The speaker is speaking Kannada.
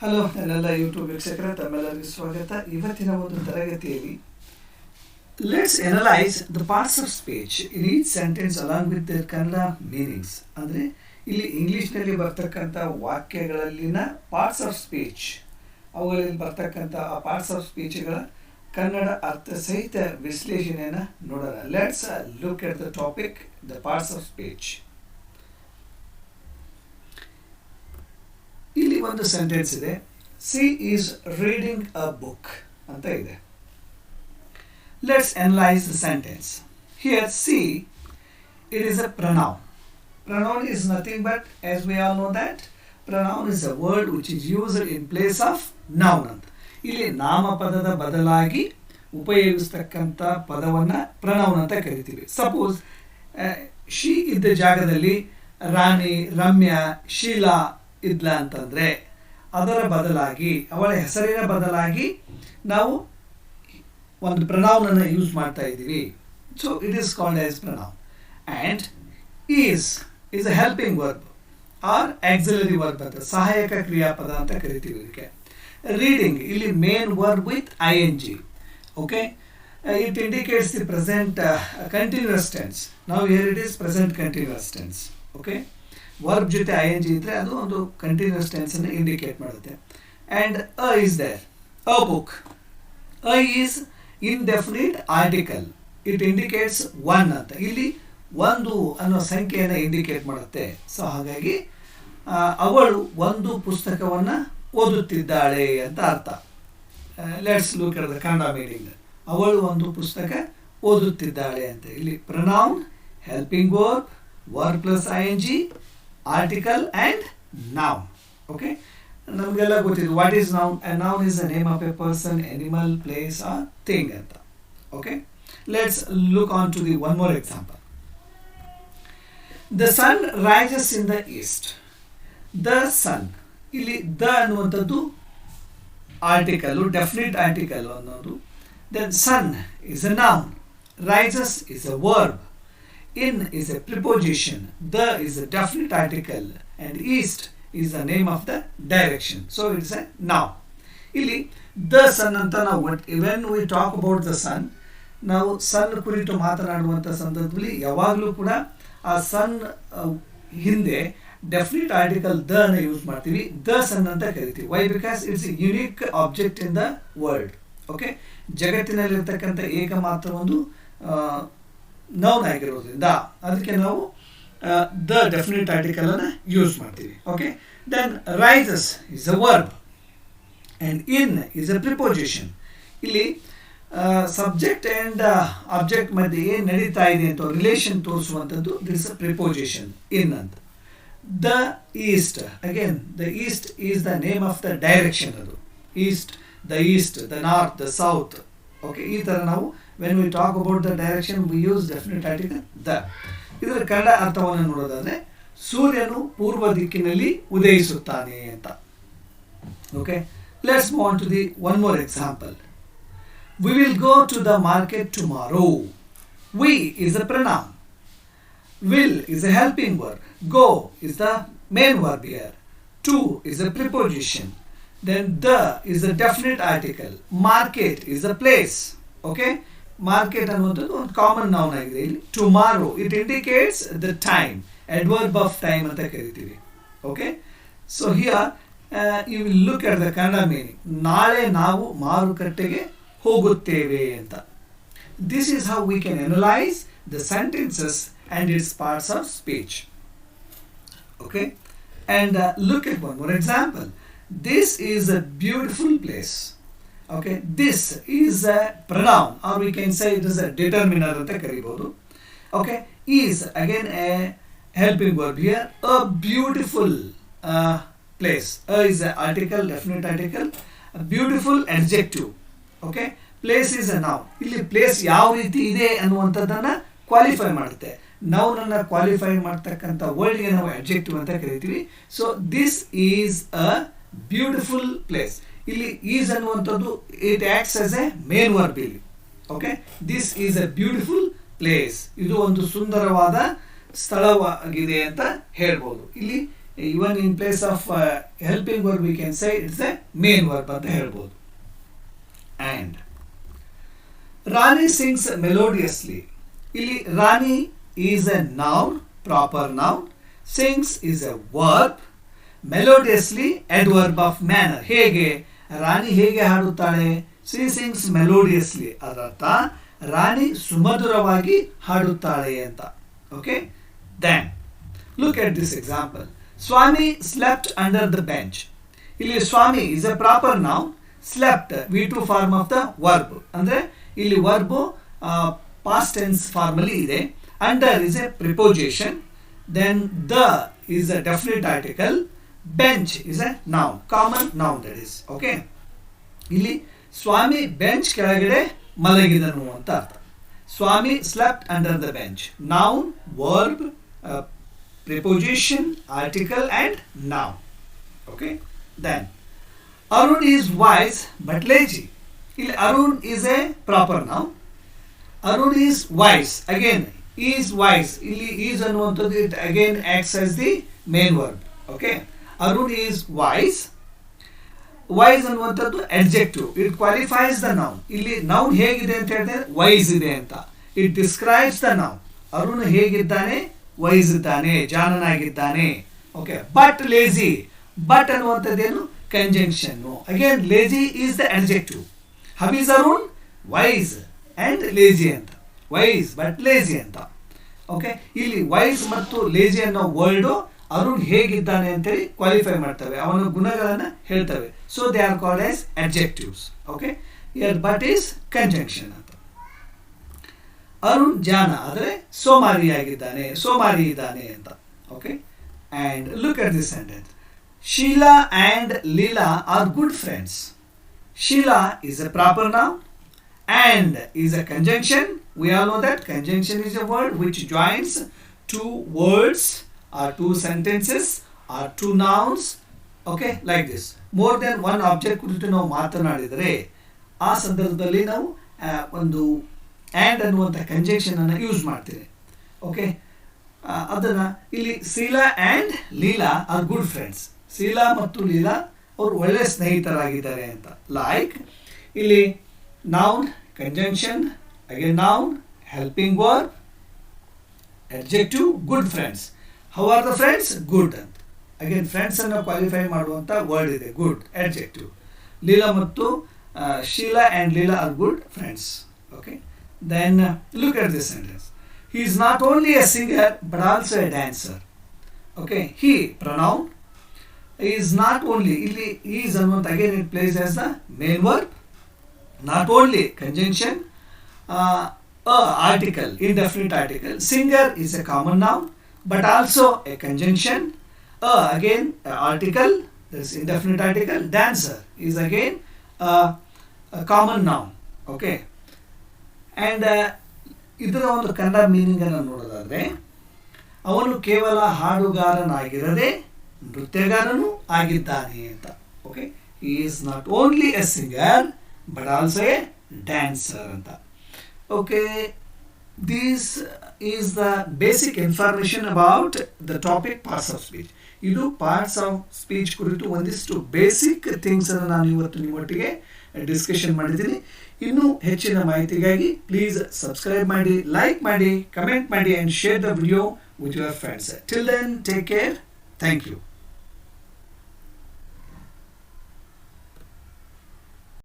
ಹಲೋ ನನ್ನೆಲ್ಲ ಯೂಟ್ಯೂಬ್ ವೀಕ್ಷಕರ, ತಮ್ಮೆಲ್ಲರಿಗೂ ಸ್ವಾಗತ. ಇವತ್ತಿನ ಒಂದು ತರಗತಿಯಲ್ಲಿ let's analyse the parts of speech in each sentence along with their Kannada meanings ಅಂದರೆ ಇಲ್ಲಿ ಇಂಗ್ಲೀಷ್ನಲ್ಲಿ ಬರ್ತಕ್ಕಂಥ ವಾಕ್ಯಗಳಲ್ಲಿನ ಪಾರ್ಟ್ಸ್ ಆಫ್ ಸ್ಪೀಚ್ ಅವುಗಳಲ್ಲಿ ಬರ್ತಕ್ಕಂಥ ಆ ಪಾರ್ಟ್ಸ್ ಆಫ್ ಸ್ಪೀಚ್ಗಳ ಕನ್ನಡ ಅರ್ಥ ಸಹಿತ ವಿಶ್ಲೇಷಣೆಯನ್ನು ನೋಡೋಣ. Let's look at the topic the parts of speech ಇಲ್ಲಿ ಒಂದು ಸೆಂಟೆನ್ಸ್ ಇದೆ. She is reading a book ಅಂತ ಇದೆ. Let's analyse the sentence here she it is a pronoun pronoun is nothing but as we all know that pronoun is a word which is used in place of noun ಅಂತ. ಇಲ್ಲಿ ನಾಮಪದದ ಬದಲಾಗಿ ಉಪಯೋಗಿಸ್ತಕ್ಕಂಥ ಪದವನ್ನು ಪ್ರನೌನ್ ಅಂತ ಕರಿತೀವಿ. ಸಪೋಸ್ ಶಿ ಇದ್ದ ಜಾಗದಲ್ಲಿ ರಾಣಿ, ರಮ್ಯಾ, ಶೀಲಾ ಇದ್ಲ ಅಂತಂದರೆ ಅದರ ಬದಲಾಗಿ, ಅವಳ ಹೆಸರಿನ ಬದಲಾಗಿ ನಾವು ಒಂದು ಪ್ರನಾವ್ನನ್ನು ಯೂಸ್ ಮಾಡ್ತಾ ಇದ್ದೀವಿ. So it is called as pronoun and is is a helping verb or auxiliary verb ಅಂತ, ಸಹಾಯಕ ಕ್ರಿಯಾಪದ ಅಂತ ಕರಿತೀವಿ ಇದಕ್ಕೆ. ರೀಡಿಂಗ್ ಇಲ್ಲಿ main verb with I N G okay it indicates the present continuous tense ನಾವು here it is present continuous tense okay verb ಜೊತೆ ಐ ಎನ್ ಜಿ ಇದ್ದರೆ ಅದು ಒಂದು ಕಂಟಿನ್ಯೂಸ್ ಟೆನ್ಸನ್ನು ಇಂಡಿಕೇಟ್ ಮಾಡುತ್ತೆ. And a is there a book a is indefinite article it indicates one ಅಂತ. ಇಲ್ಲಿ ಒಂದು ಅನ್ನೋ ಸಂಖ್ಯೆಯನ್ನು ಇಂಡಿಕೇಟ್ ಮಾಡುತ್ತೆ. ಸೊ ಹಾಗಾಗಿ ಅವಳು ಒಂದು ಪುಸ್ತಕವನ್ನು ಓದುತ್ತಿದ್ದಾಳೆ ಅಂತ ಅರ್ಥ. Let's look the Kannada meaning ಅವಳು ಒಂದು ಪುಸ್ತಕ ಓದುತ್ತಿದ್ದಾಳೆ ಅಂತ. ಇಲ್ಲಿ pronoun helping verb verb plus I N G article and noun okay ನಮಗೆಲ್ಲ ಗೊತ್ತಿದೆ what is noun noun is a name of a person animal place or thing ಅಂತ okay let's look on to the one more example the sun rises in the east the sun ಇಲ್ಲಿ ದ ಅನ್ನುವಂಥದ್ದು ಆರ್ಟಿಕಲ್ ಡೆಫಿನೆಟ್ ಆರ್ಟಿಕಲ್ ಅನ್ನೋದು. Then sun is a noun rises is a verb in is a preposition. The is a definite article. And east is the name of the direction. So, it's a noun. ಇಲ್ಲಿ ದ ಸನ್ ಅಂತ ನಾವು when we talk about the sun ನಾವು ಸನ್ ಕುರಿತು ಮಾತನಾಡುವಂಥ ಸಂದರ್ಭದಲ್ಲಿ ಯಾವಾಗಲೂ ಕೂಡ ಆ ಸನ್ ಹಿಂದೆ ಡೆಫಿನಿಟ್ ಆರ್ಟಿಕಲ್ ದ ಅನ್ನು ಯೂಸ್ ಮಾಡ್ತೀವಿ. ದ ಸನ್ ಅಂತ ಕರಿತೀವಿ. Why because it's unique object in the world okay ಜಗತ್ತಿನಲ್ಲಿರ್ತಕ್ಕಂಥ ಏಕಮಾತ್ರ ಒಂದು ನೌನ್ ಆಗಿರೋದ್ರಿಂದ ಅದಕ್ಕೆ ನಾವು ದ ಡೆಫಿನೆಟ್ ಆರ್ಟಿಕಲ್ ಅನ್ನು ಯೂಸ್ ಮಾಡ್ತೀವಿ. Okay then rises is a verb and in is a preposition ಇಲ್ಲಿ ಸಬ್ಜೆಕ್ಟ್ ಆ್ಯಂಡ್ ಆಬ್ಜೆಕ್ಟ್ ಮಧ್ಯೆ ಏನು ನಡೀತಾ ಇದೆ ಅಂತ ರಿಲೇಷನ್ ತೋರಿಸುವಂಥದ್ದು ದಿಸ್ ಅ ಪ್ರಿಪೋಸಿಷನ್ ಇನ್ ಅಂತ. The east again the east is the name of the direction ಅದು. East the east the north the south okay ಈ ಥರ ನಾವು when we talk about the direction we use definite article the ಇದರ ಕನ್ನಡ ಅರ್ಥವನ್ನು ನೋಡೋದಾದರೆ, ಸೂರ್ಯನು ಪೂರ್ವ ದಿಕ್ಕಿನಲ್ಲಿ ಉದಯಿಸುತ್ತಾನೆ ಅಂತ. Okay let's want to the one more example we will go to the market tomorrow we is a pronoun will is a helping verb go is the main verb here to is a preposition then the is a definite article market is a place okay? Market ಅನ್ನುವಂಥದ್ದು ಒಂದು ಕಾಮನ್ ನೌನ್ ಆಗಿದೆ. ಇಲ್ಲಿ tomorrow it indicates the time adverb of time ಅಂತ ಕರಿತೀವಿ. Okay so here you will look at the Kannada meaning ನಾಳೆ ನಾವು ಮಾರುಕಟ್ಟೆಗೆ ಹೋಗುತ್ತೇವೆ ಅಂತ. This is how we can analyse the sentences and its parts of speech okay and look at one more example this is a beautiful place. Okay this is a pronoun or we can say it is a determiner ಅಂತ ಕರಿಬಹುದು okay is again a helping verb here a beautiful uh, place a is a article definite article a beautiful adjective okay place is ಇಲ್ಲಿ ಪ್ಲೇಸ್ ಯಾವ ರೀತಿ ಇದೆ ಅನ್ನುವಂಥದ್ದನ್ನು ಕ್ವಾಲಿಫೈ ಮಾಡುತ್ತೆ ನೌನನ್ನು ಕ್ವಾಲಿಫೈ ಮಾಡ್ತಕ್ಕಂಥ ವರ್ಡ್ಗೆ ನಾವು ಅಬ್ಜೆಕ್ಟಿವ್ ಅಂತ ಕರಿತೀವಿ so this is a beautiful place ಇಲ್ಲಿ ಈಸ್ ಅನ್ನುವಂಥದ್ದು it acts as a main verb ಇಲ್ಲಿ okay this is a beautiful place ಇದು ಒಂದು ಸುಂದರವಾದ ಸ್ಥಳವಾಗಿದೆ ಅಂತ ಹೇಳ್ಬೋದು. ಇಲ್ಲಿ even in place of helping verb we can say it's a main verb ಅಂತ ಹೇಳ್ಬೋದು. ಆ್ಯಂಡ್ ರಾಣಿ ಸಿಂಗ್ಸ್ ಮೆಲೋಡಿಯಸ್ಲಿ ಇಲ್ಲಿ Rani is a noun proper noun sings is a verb melodiously verb of manner ಹೇಗೆ? ರಾಣಿ ಹೇಗೆ ಹಾಡುತ್ತಾಳೆ? C sings ಮೆಲೋಡಿಯಸ್ಲಿ. ಅದರರ್ಥ, ರಾಣಿ ಸುಮಧುರವಾಗಿ ಹಾಡುತ್ತಾಳೆ ಅಂತ. Okay then look at this example Swami slept under the bench ಇಲ್ಲಿ Swami is a proper noun slept V two form of the verb ಅಂದ್ರೆ, ಇಲ್ಲಿ ವರ್ಬ್ ಪಾಸ್ಟ್ ಟೆನ್ಸ್ ಫಾರ್ಮಲ್ಲಿ ಇದೆ. Under is a preposition then the is a definite article. Bench is a noun common noun that is okay ಇಲ್ಲಿ ಸ್ವಾಮಿ ಬೆಂಚ್ ಕೆಳಗಡೆ ಮಲಗಿದನು ಅಂತ ಅರ್ಥ. Swami slept under the bench noun verb preposition article and noun. Okay then Arun is wise but lazy ಇಲ್ಲಿ Arun is a proper noun Arun is wise again is wise ಇಲ್ಲಿ ಈಸ್ ಅನ್ನುವಂಥದ್ದು it again acts as the main verb okay Arun is wise wise ಅನ್ನುವಂಥದ್ದು adjective it qualifies the noun ಇಲ್ಲಿ ನೌನ್ ಹೇಗಿದೆ ಅಂತ ಹೇಳಿದ್ರೆ ವೈಸ್ ಇದೆ ಅಂತ. It describes the noun Arun ಹೇಗಿದ್ದಾನೆ? ವೈಸ್ ಇದ್ದಾನೆ. ಜಾನನಾಗಿದ್ದಾನೆ okay but lazy but ಅನ್ನುವಂಥದ್ದೇನು conjunction again lazy is the adjective how is Arun wise and lazy ಅಂತ. ವೈಸ್ ಬಟ್ ಲೇಜಿ ಅಂತ. ಓಕೆ ಇಲ್ಲಿ ವೈಸ್ ಮತ್ತು ಲೇಜಿ ಅನ್ನೋ ವರ್ಡು ಅರುಣ್ ಹೇಗಿದ್ದಾನೆ ಅಂತೇಳಿ ಕ್ವಾಲಿಫೈ ಮಾಡ್ತವೆ. ಅವನ ಗುಣಗಳನ್ನು ಹೇಳ್ತವೆ. So they are called as adjectives okay but is conjunction ಅಂತ. ಅರುಣ್ ಜಾನ ಆದರೆ ಸೋಮಾರಿಯಾಗಿದ್ದಾನೆ ಸೋಮಾರಿ ಇದ್ದಾನೆ ಅಂತ. Okay and look at this sentence Sheela and Leela are good friends Sheela is a proper noun and is a conjunction. We all know that conjunction is a word which joins two words. Or two sentences or two nouns. Okay, like this. More than one object ಕುರಿತು ನಾವು ಮಾತನಾಡಿದರೆ ಆ ಸಂದರ್ಭದಲ್ಲಿ ನಾವು ಒಂದು ಆ್ಯಂಡ್ ಅನ್ನುವಂಥ anna ಯೂಸ್ ಮಾಡ್ತೀವಿ ಓಕೆ ಅದನ್ನು ಇಲ್ಲಿ Sheela and Leela are good friends Sheela ಮತ್ತು ಲೀಲಾ ಅವರು ಒಳ್ಳೆ ಸ್ನೇಹಿತರಾಗಿದ್ದಾರೆ ಅಂತ ಲೈಕ್ ಇಲ್ಲಿ noun conjunction again noun helping verb adjective good friends how are the friends good ಅಂತ ಅಗೇನ್ ಫ್ರೆಂಡ್ಸ್ ಅನ್ನು ಕ್ವಾಲಿಫೈ ಮಾಡುವಂಥ ವರ್ಡ್ ಇದೆ. Good adjective. ಲೀಲಾ ಮತ್ತು Sheela and Leela are good friends okay then look at this sentence he is not only a singer but also a dancer okay he pronoun is not only ಇಲ್ಲಿ ಈಸ್ ಅನ್ನುವಂಥ again it plays as the main word not only conjunction uh, a article indefinite article. Singer is a common noun. But also a conjunction a again a article this indefinite article dancer is again uh, a common noun okay and uh, ಇದರ ಒಂದು ಕನ್ನಡ ಮೀನಿಂಗ್ ಅನ್ನು ನೋಡೋದಾದ್ರೆ ಅವನು ಕೇವಲ ಹಾಡುಗಾರನಾಗಿರದೆ ನೃತ್ಯಗಾರನೂ ಆಗಿದ್ದಾನೆ ಅಂತ okay is not only a singer but also a dancer ಅಂತ okay this is the basic information about the topic parts of speech ಇದು ಪಾರ್ಟ್ಸ್ ಆಫ್ ಸ್ಪೀಚ್ ಕುರಿತು ಒಂದಿಷ್ಟು ಬೇಸಿಕ್ ಥಿಂಗ್ಸ್ ಅನ್ನು ನಾನು ಇವತ್ತು ನಿಮ್ಮೊಟ್ಟಿಗೆ ಡಿಸ್ಕಷನ್ ಮಾಡಿದ್ದೀನಿ. ಇನ್ನೂ ಹೆಚ್ಚಿನ ಮಾಹಿತಿಗಾಗಿ ಪ್ಲೀಸ್ ಸಬ್ಸ್ಕ್ರೈಬ್ ಮಾಡಿ ಲೈಕ್ ಮಾಡಿ ಕಮೆಂಟ್ ಮಾಡಿ and share the video with your friends till then take care thank you